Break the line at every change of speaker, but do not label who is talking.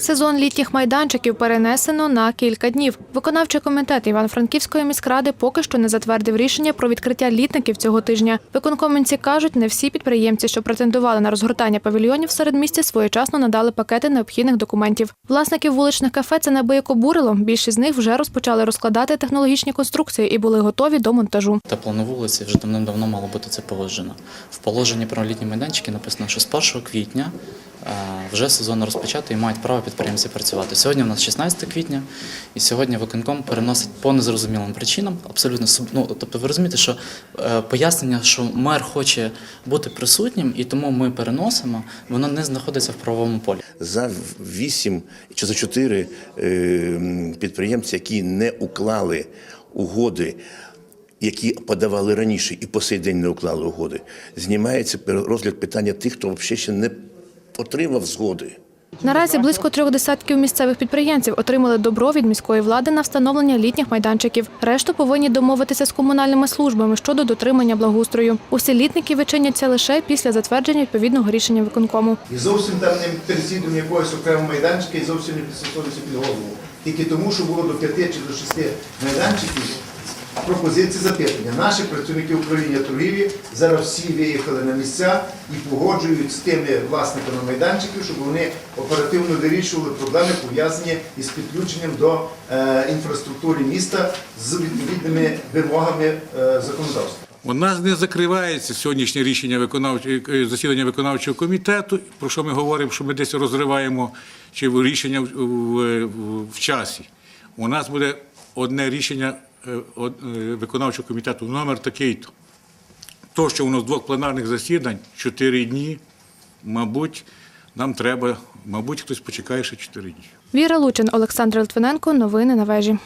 Сезон літніх майданчиків перенесено на кілька днів. Виконавчий комітет Івано-Франківської міськради поки що не затвердив рішення про відкриття літників цього тижня. Виконкоменці кажуть, не всі підприємці, що претендували на розгортання павільйонів серед місті, своєчасно надали пакети необхідних документів. Власників вуличних кафе це неабияк обурило. Більшість з них вже розпочали розкладати технологічні конструкції і були готові до монтажу.
Тепло на вулиці вже давним-давно мало бути це погоджено. В положенні про літні майданчики написано, що з 1 квітня вже сезон розпочати і мають право підприємці працювати. Сьогодні у нас 16 квітня, і сьогодні виконком переносить по незрозумілим причинам. Абсолютно ну, тобто ви розумієте, що е, пояснення, що мер хоче бути присутнім, і тому ми переносимо, воно не знаходиться в правовому полі.
за вісім чи за чотири е, підприємці, які не уклали угоди, які подавали раніше і по сей день не уклали угоди, знімається розгляд питання тих, хто взагалі ще не отримав згоди.
Наразі близько трьох десятків місцевих підприємців отримали добро від міської влади на встановлення літніх майданчиків. Решту повинні домовитися з комунальними службами щодо дотримання благоустрою. Усі літники вичиняться лише після затвердження відповідного рішення виконкому.
І зовсім там не переслідування якогось окремого майданчика і зовсім не підсоюється під голову. Тільки тому, що було до п'яти чи до шести майданчиків пропозиції запитання. Наші працівники управління торгівлі зараз всі виїхали на місця і погоджують з тими власниками майданчиків, щоб вони оперативно вирішували проблеми, пов'язані із підключенням до е, інфраструктури міста з відповідними вимогами е, законодавства.
У нас не закривається сьогоднішнє рішення виконавчого е, засідання виконавчого комітету, про що ми говоримо, що ми десь розриваємо чи рішення в, в, в- часі. У нас буде одне рішення виконавчого комітету номер такий-то. То, що у нас двох пленарних засідань, чотири дні, мабуть, нам треба, мабуть, хтось почекає ще чотири дні.
Віра Лучин, Олександр Литвиненко. Новини на вежі.